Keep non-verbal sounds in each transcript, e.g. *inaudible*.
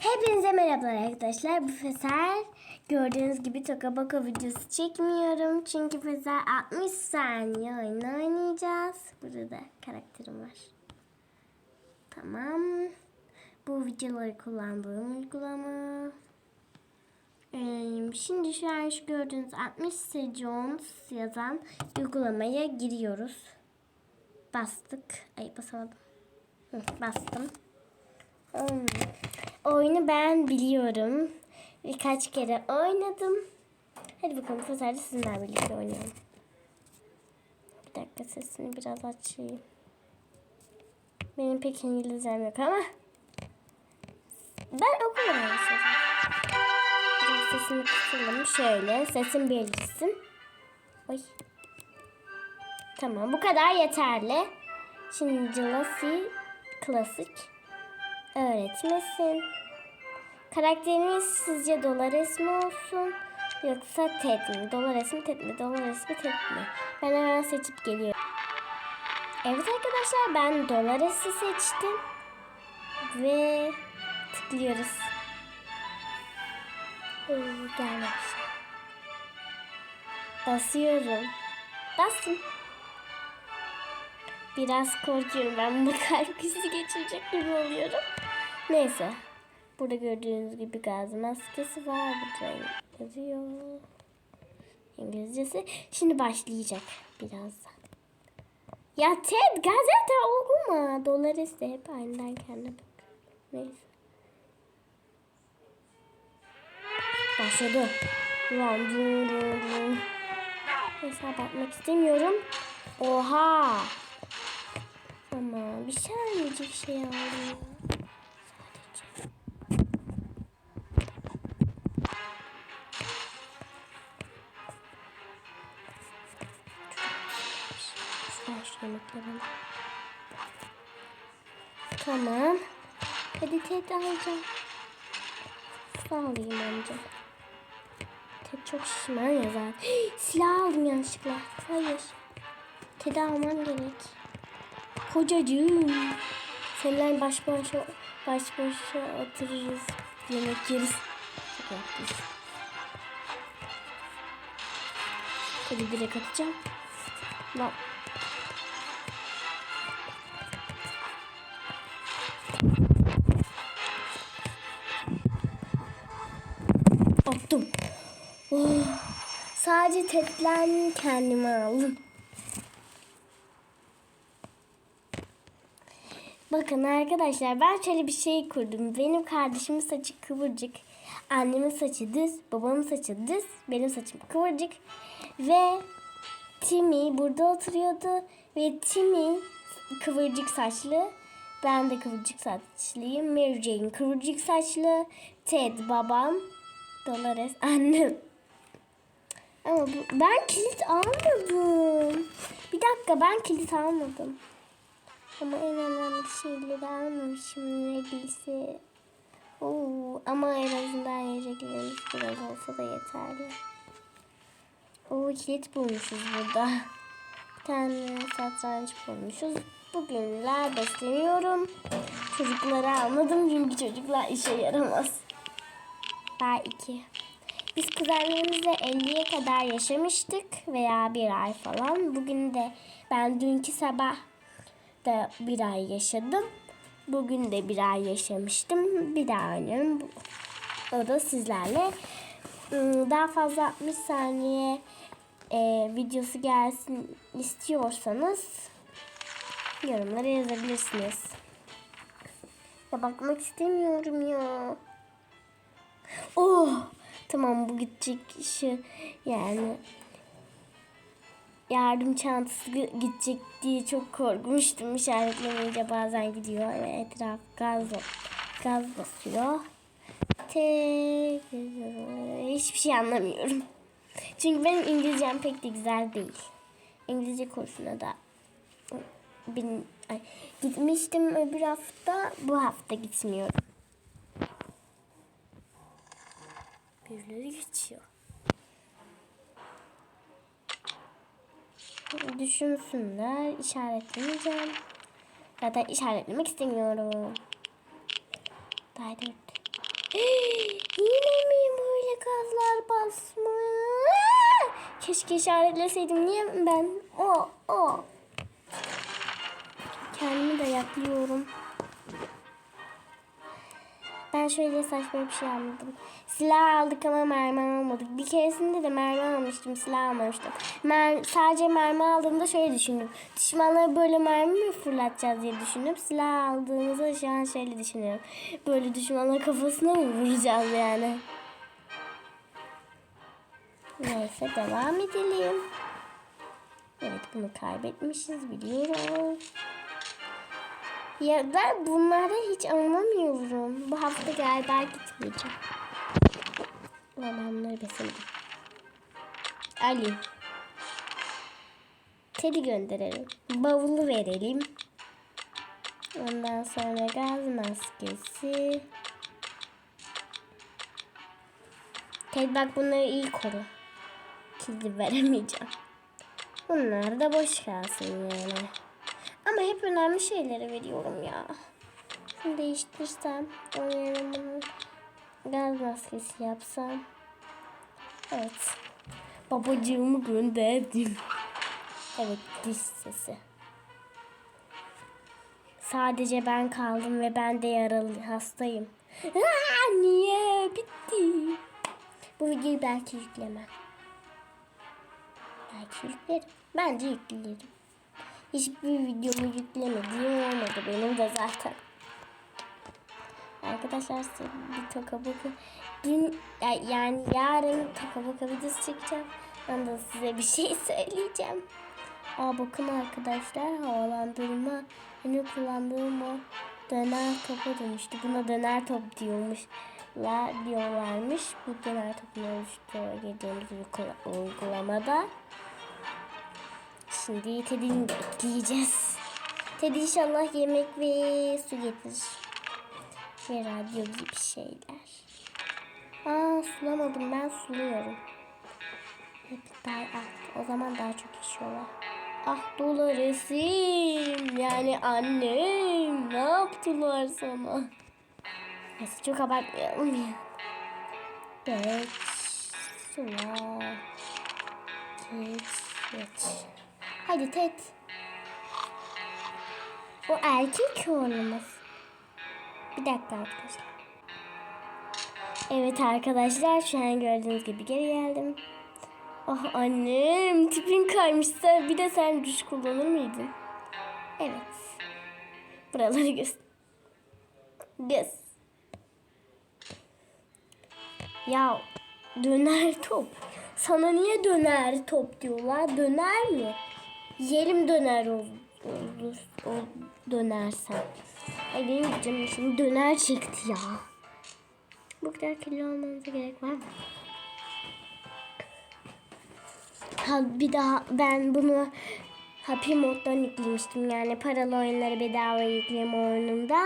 Hepinize merhabalar arkadaşlar. Bu sefer gördüğünüz gibi Toka Boka videosu çekmiyorum. Çünkü sefer 60 saniye oyun oynayacağız. Burada da karakterim var. Tamam. Bu videoları kullandığım uygulama. Şimdi şu an şu gördüğünüz 60 Jones yazan uygulamaya giriyoruz. Bastık. Ay basamadım. Hı, bastım. Hmm. Oyunu ben biliyorum. Birkaç kere oynadım. Hadi bakalım bu sefer sizinle birlikte oynayalım. Bir dakika sesini biraz açayım. Benim pek İngilizcem yok ama. Ben aslında. Biraz sesini kısalım. Şöyle sesim belirsin. Oy. Tamam bu kadar yeterli. Şimdi Jalasi klasik öğretmesin. Karakterimiz sizce Dolores mi olsun yoksa Ted mi? Dolores mi Ted mi? Dolores mi Ted mi? Ben hemen seçip geliyorum. Evet arkadaşlar ben Dolores'i seçtim. Ve tıklıyoruz. Oo, gelmemiş. Basıyorum. Bastım. Biraz korkuyorum. Ben bu *laughs* kalp krizi geçirecek gibi oluyorum. Neyse. Burada gördüğünüz gibi gaz maskesi var. Burada yazıyor. İngilizcesi. Şimdi başlayacak birazdan. Ya Ted gazete okuma. Dolores de hep aynıdan kendine bak. Neyse. Başladı. Hesap atmak istemiyorum. Oha. Ama bir sadece şey aldım. Yemekleri. Tamam. Hadi tet alacağım. Su alayım önce. Tet çok şişman ya zaten. Silah aldım yanlışlıkla. Hayır. Ted'i almam gerek. Kocacığım. Seninle baş başa baş başa otururuz. Yemek yeriz. Çok haklısın. Hadi direkt atacağım. Lan. Sadece tetlen kendime aldım. Bakın arkadaşlar ben şöyle bir şey kurdum. Benim kardeşimin saçı kıvırcık. Annemin saçı düz. Babamın saçı düz. Benim saçım kıvırcık. Ve Timmy burada oturuyordu. Ve Timmy kıvırcık saçlı. Ben de kıvırcık saçlıyım. Mary Jane kıvırcık saçlı. Ted babam. Dolores annem. Ama bu, ben kilit almadım. Bir dakika ben kilit almadım. Ama en önemli şeyleri almamışım neredeyse. Oo, ama en azından yiyeceklerimiz biraz olsa da yeterli. Oo, kilit bulmuşuz burada. Bir tane satranç bulmuşuz. Bugünler besleniyorum. Çocukları almadım çünkü çocuklar işe yaramaz. Daha iki. Biz kuzenlerimizle 50'ye kadar yaşamıştık veya bir ay falan. Bugün de ben dünkü sabah da bir ay yaşadım. Bugün de bir ay yaşamıştım. Bir daha oynuyorum. O da sizlerle. Hmm, Daha fazla 60 saniye e, videosu gelsin istiyorsanız yorumlara yazabilirsiniz. Ya bakmak istemiyorum ya. Oh! Tamam bu gidecek işi yani yardım çantası gidecek diye çok korkmuştum. İşaretlemeyince bazen gidiyor ve etraf gaz gaz basıyor. Tek hiçbir şey anlamıyorum. Çünkü benim İngilizcem pek de güzel değil. İngilizce kursuna da bin, ay, gitmiştim öbür hafta. Bu hafta gitmiyorum. Birileri geçiyor. Düşünsünler. işaretlemeyeceğim. Zaten işaretlemek istemiyorum. Daha dört. *gasps* Yine mi böyle gazlar basmış? Keşke işaretleseydim. Niye ben? O, o. Kendimi de yaklıyorum. Ben şöyle saçma bir şey anladım. Silah aldık ama mermi almadık. Bir keresinde de mermi almıştım, silah almamıştım. Mer sadece mermi aldığımda şöyle düşündüm. Düşmanlara böyle mermi mi fırlatacağız diye düşünüp silah aldığımızda şu an şöyle düşünüyorum. Böyle düşmanların kafasına mı vuracağız yani? Neyse devam edelim. Evet bunu kaybetmişiz biliyoruz. Ya da bunları hiç anlamıyorum. Bu hafta galiba gitmeyeceğim. Babamları beselim. Ali. Ted'i gönderelim. Bavulu verelim. Ondan sonra gaz maskesi. Ted bak bunları iyi koru. Kilidi veremeyeceğim. Bunlar da boş kalsın yani. Ama hep önemli şeyleri veriyorum ya. Şunu değiştirsem. Onun bunu gaz maskesi yapsam. Evet. Babacığımı gönderdim. Evet diş sesi. Sadece ben kaldım ve ben de yaralı hastayım. Aa, niye? Bitti. Bu videoyu belki yüklemem. Belki yüklerim. Bence yüklerim. Hiçbir videomu yüklemediğim olmadı benim de zaten. Arkadaşlar size bir toka boka dün ya- yani yarın toka boka videosu çekeceğim. Ben de size bir şey *laughs* söyleyeceğim. Aa bakın arkadaşlar havalandırma benim kullandığım o döner topa dönüştü. Buna döner top diyormuş. La diyorlarmış. Bu döner topun oluşturduğumuz uygula- uygulamada. Şimdi Teddy'ni bekleyeceğiz. Teddy inşallah yemek ve su getirir. Ve radyo gibi şeyler. Aa sulamadım ben suluyorum. Hep daha ah, o zaman daha çok işiyorlar. Ah Dolores'im yani annem ne yaptılar sana? Neyse çok abartmayalım ya. Geç sula. Geç geç. Hadi Ted. O erkek oğlumuz. Bir dakika arkadaşlar. Evet arkadaşlar şu an gördüğünüz gibi geri geldim. Ah annem tipin kaymışsa bir de sen duş kullanır mıydın? Evet. Buraları göz. Göz. Ya döner top. Sana niye döner top diyorlar? Döner mi? Yerim döner ol, olur, o dönersen. Ay benim canım şimdi döner çekti ya. Bu kadar kirli olmanıza gerek var mı? Ha, bir daha ben bunu Happy Mod'dan yüklemiştim. Yani paralı oyunları bedava yükleme oyununda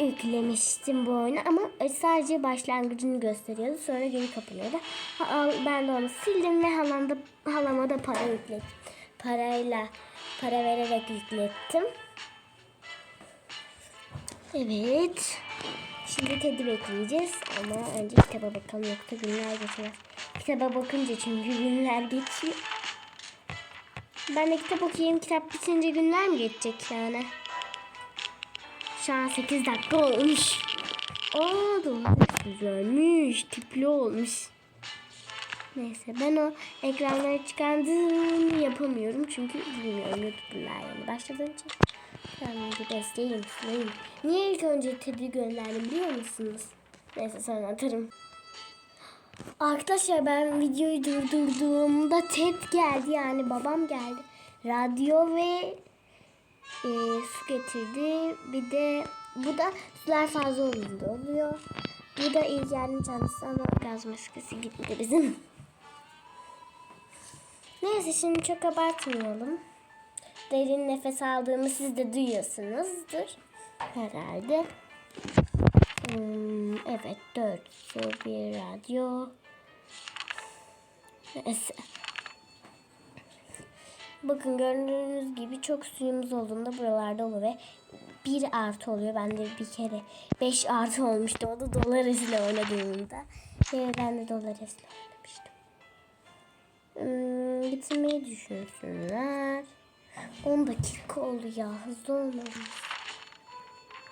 yüklemiştim bu oyunu ama sadece başlangıcını gösteriyordu. Sonra geri kapanıyordu. Ha, Ben de onu sildim ve halama da, halama da para yükledim. Parayla para vererek yüklettim. Evet. Şimdi Teddy bekleyeceğiz ama önce kitaba bakalım yoksa günler geçer. Kitaba bakınca çünkü günler geçiyor. Ben de kitap okuyayım. Kitap bitince günler mi geçecek yani? Şu an 8 dakika olmuş. Aa domates güzelmiş. Tipli olmuş. Neyse ben o ekranları çıkardığını yapamıyorum. Çünkü bilmiyorum YouTuber'lar yani başladığım için. Ben bir besleyeyim, sulayayım. Niye ilk önce Teddy gönderdim biliyor musunuz? Neyse sonra atarım. Arkadaşlar ben videoyu durdurduğumda Ted geldi yani babam geldi. Radyo ve e, su getirdi. Bir de bu da sular fazla olunca oluyor. Bu da ilk yardım çantası ama gaz maskesi gitti bizim. Neyse şimdi çok abartmayalım. Derin nefes aldığımı siz de duyuyorsunuzdur. Herhalde. Hmm, evet dört su bir radyo. Neyse. Bakın gördüğünüz gibi çok suyumuz olduğunda buralarda olur ve bir artı oluyor. Ben de bir kere 5 artı olmuştu. O da Dolares'le oynadığımda. Ve ben de Dolares'le oynamıştım. Hmm, bitirmeyi düşünsünler. 10 dakika oldu ya. Hızlı olmalıyız.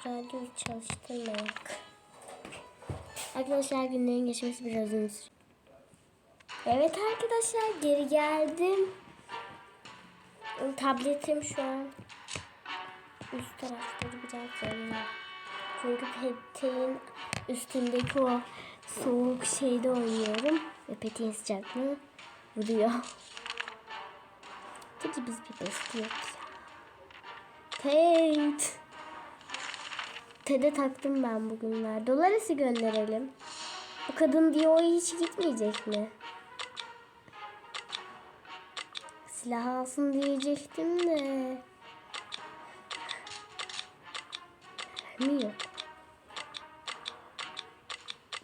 Radyoyu çalıştırmayak. Arkadaşlar günlerin geçmesi biraz uzun. Evet arkadaşlar geri geldim. Tabletim şu an üst tarafları biraz yanıyor. Çünkü peteğin üstündeki o soğuk şeyde oynuyorum. Ve peteğin sıcaklığı vuruyor. Peki biz bir beste yok ya. Paint. Tede taktım ben bugünler. Dolaresi gönderelim. Bu kadın diye o hiç gitmeyecek mi? Silah alsın diyecektim de. Vermiyor.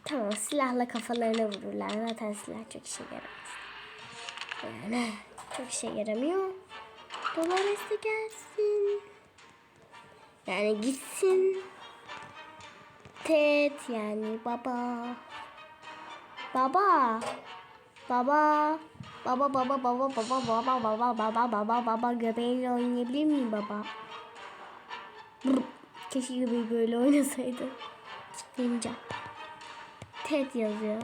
Tamam silahla kafalarına vururlar. Zaten silah çok işe yaramaz. Yani çok işe yaramıyor. Dolores de gelsin. Yani gitsin. Ted yani baba. Baba. Baba. Baba baba baba baba baba baba baba baba baba göbeğinle oynayabilir miyim baba? Keşke göbeği böyle oynasaydı. Demeyeceğim. Ted yazıyor.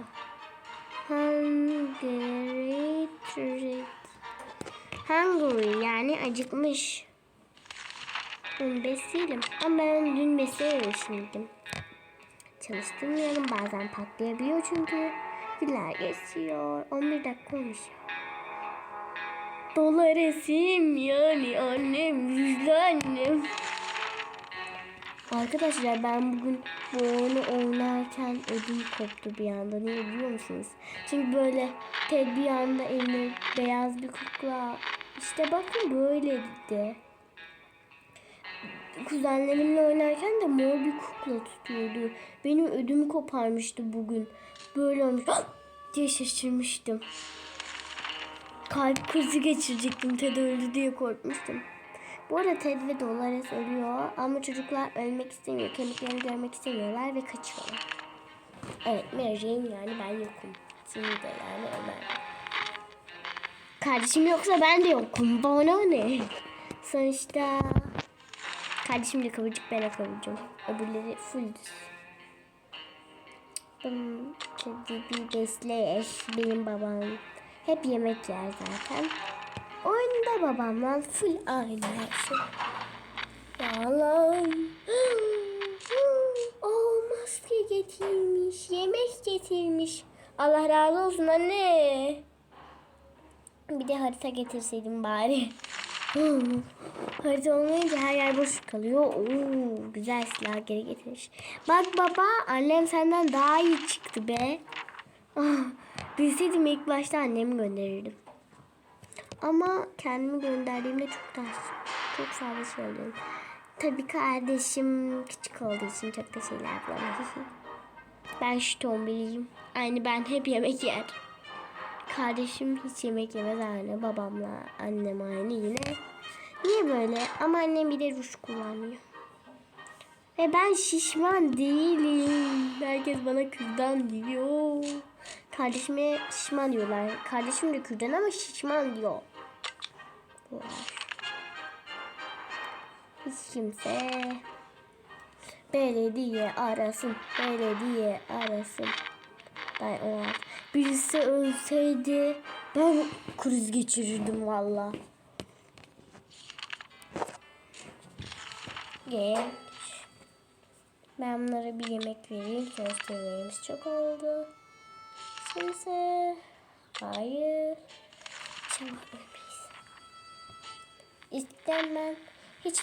Hungry treat. Hungry yani acıkmış. Ben besleyelim. Ama ben dün besleyememiştim. Çalıştırmıyorum. Bazen patlayabiliyor çünkü. Günler geçiyor. 11 dakika olmuş. Dolar esim yani annem, yüzlü annem. Arkadaşlar ben bugün bu oyunu oynarken ödüm koptu bir anda. Niye biliyor musunuz? Çünkü böyle Ted bir anda eline beyaz bir kukla. İşte bakın böyleydi. Kuzenlerimle oynarken de mor bir kukla tutuyordu. Benim ödümü koparmıştı bugün. Böyle olmuş diye şaşırmıştım. Kalp krizi geçirecektim. Ted öldü diye korkmuştum. Bu arada Ted ve Dolores ölüyor ama çocuklar ölmek istemiyor. Kemiklerini görmek istemiyorlar ve kaçıyorlar. Evet Mary Jane yani ben yokum. Şimdi de yani Ömer. Kardeşim yoksa ben de yokum. Bana ne? Sonuçta kardeşim de kıvırcık ben de kıvırcım. Öbürleri full. Benim kedi bir besleyiş benim babam. Hep yemek yer zaten. Oyunda babamla full aynı her şey. Yalan. *gasps* o maske getirmiş. Yemek getirmiş. Allah razı olsun anne. Bir de harita getirseydim bari. *laughs* harita olmayınca her yer boş kalıyor. Oo, güzel silah geri getirmiş. Bak baba annem senden daha iyi çıktı be. Ah, bilseydim ilk başta annemi gönderirdim. Ama kendimi gönderdiğimde çok daha çok fazla şey. Tabii kardeşim küçük olduğu için çok da şeyler bulamam. *laughs* ben şu tombiliyim. Aynı ben hep yemek yer. Kardeşim hiç yemek yemez aynı. Babamla annem aynı yine. Niye böyle? Ama annem bir de ruj kullanıyor. Ve ben şişman değilim. Herkes bana kürdan diyor. Kardeşime şişman diyorlar. Kardeşim de kürdan ama şişman diyor. Hiç kimse belediye arasın. Belediye arasın. Ben o birisi ölseydi ben kriz geçirirdim valla. Gel. Ben bunlara bir yemek vereyim. Sonuçta çok oldu. Kimse. Hayır. İnşallah ölmeyiz. Hiç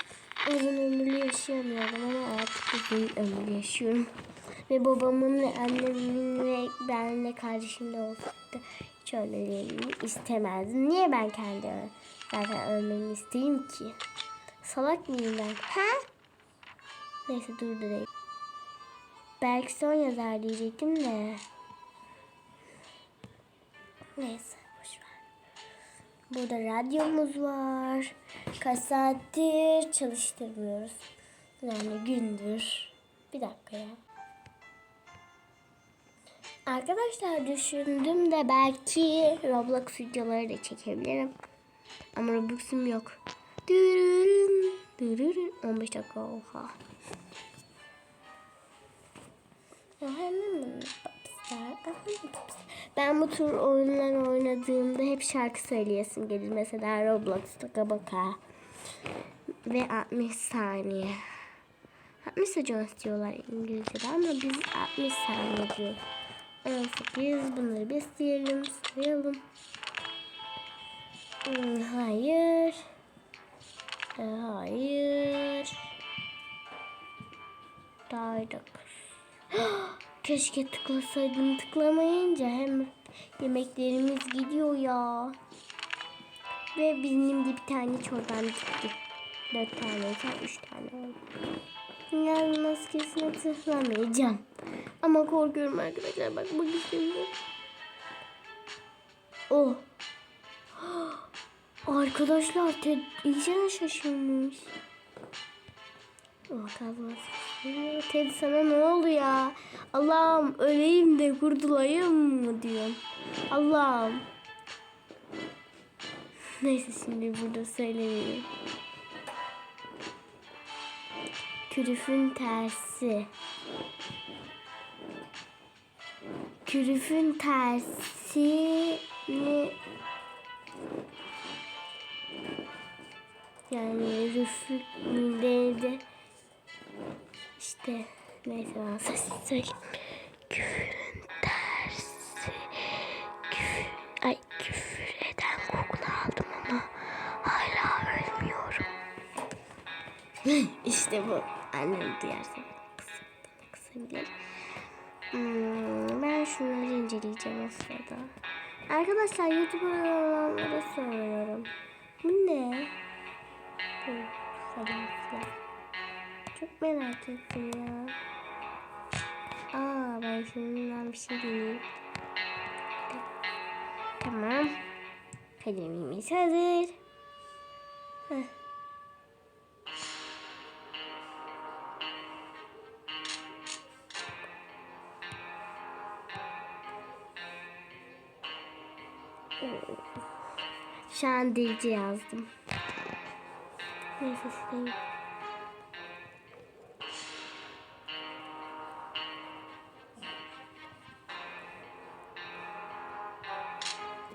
uzun ömürlü yaşayamıyorum ama artık uzun ömür yaşıyorum. Ve babamın ve annemin ve benle kardeşim de olsaydı hiç ölmelerini istemezdim. Niye ben kendi zaten ölmemi isteyeyim ki? Salak mıyım ben? Ha? Neyse durdurayım. Belki son yazar diyecektim de. Neyse boş ver. Burada radyomuz var. Kaç saattir çalıştırmıyoruz. Yani gündür. Bir dakika ya. Arkadaşlar düşündüm de belki Roblox videoları da çekebilirim. Ama Roblox'um yok. Dürürün, dürürün. 15 dakika oha. *laughs* Ben bu tür oyunlar oynadığımda hep şarkı söyleyesim gelir. Mesela Roblox'ta Kabaka ve 60 saniye. 60 seconds diyorlar İngilizce'de ama biz 60 saniye diyoruz. 18 bunları besleyelim, sayalım. Hmm, Hayır. Ee, Hayır. Daydık. *gasps* Keşke tıklasaydım. Tıklamayınca hem yemeklerimiz gidiyor ya. Ve benim de bir tane çorbam gitti. Dört tane, üç tane oldu. Dünyanın maskesine tıklamayacağım. Ama korkuyorum arkadaşlar. Bak bak istemiyorum. Oh. *gasps* Arkadaşlar Ted iyice şaşırmış. Oh kazması. Ted sana ne oldu ya? Allah'ım öleyim de kurtulayım mı diyorum. Allah'ım. Neyse şimdi burada söylemeyeyim. Kürüfün tersi. Kürüfün tersi? Yani rüfünde de işte neyse ben sesini *laughs* söyleyeyim. Küfürün tersi. Küfür, ay küfür eden kokunu aldım ama hala ölmüyorum. *laughs* işte bu. Annem duyarsa şunları inceleyeceğim sırada. Arkadaşlar YouTube'a olanlara soruyorum. Bu ne? Bu falan. Çok merak ettim ya. Aa ben şundan bir şey deneyeyim. Tamam. Kalemimiz hazır. Heh. Şu an dilci yazdım. Neyse sileyim.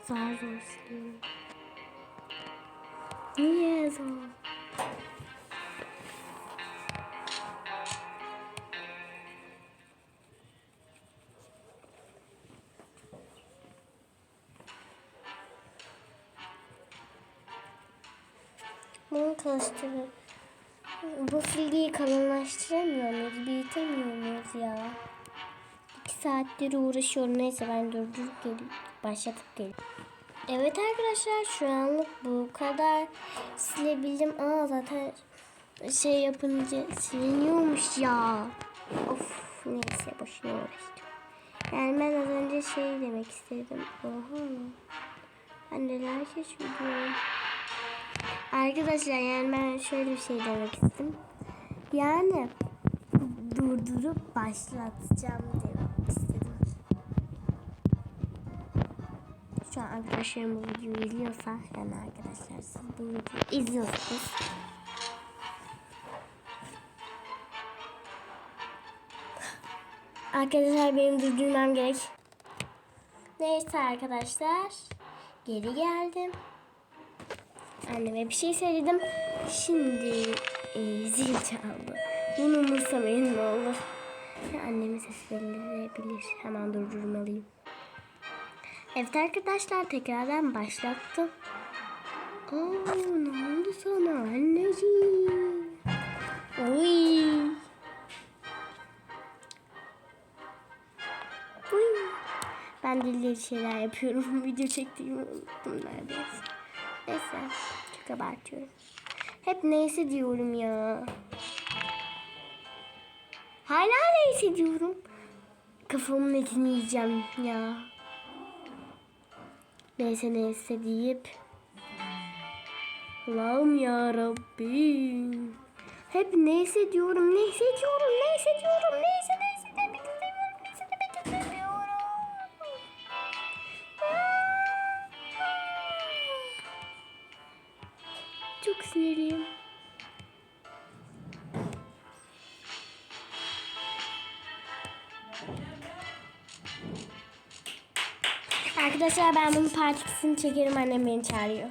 Zar zor siliyorum. Niye zor? Karıştırıp bu silgiyi kalınlaştıramıyor muyuz? Büyütemiyor muyuz ya? İki saattir uğraşıyorum. Neyse ben durdurup gelip başlatıp gelip. Evet arkadaşlar şu anlık bu kadar silebildim. Aa zaten şey yapınca siliniyormuş ya. Of neyse boşuna uğraştım. Yani ben az önce şey demek istedim. Oha. Ben neler keşfediyorum. Arkadaşlar yani ben şöyle bir şey demek istedim. Yani durdurup başlatacağım demek istedim. Şu an arkadaşlarım bu videoyu izliyorsa yani arkadaşlar siz bu videoyu izliyorsunuz. Arkadaşlar benim durdurmam gerek. Neyse arkadaşlar. Geri geldim. Anneme bir şey söyledim. Şimdi e, zil çaldı. Bunu umursamayın ne olur. Sesi verilebilir. Hemen durdurmalıyım. Evet arkadaşlar tekrardan başlattım. Oo, ne oldu sana anneciğim? Uy. Uy. Ben dilleri şeyler yapıyorum. *laughs* Video çektiğimi unuttum neredeyse. Neyse. Çok abartıyorum. Hep neyse diyorum ya. Hala neyse diyorum. Kafamın etini yiyeceğim ya. Neyse neyse deyip Allah'ım ya Rabbim. Hep neyse diyorum, neyse diyorum, neyse diyorum, neyse Arkadaşlar ben bunun partikisini çekerim annem beni çağırıyor.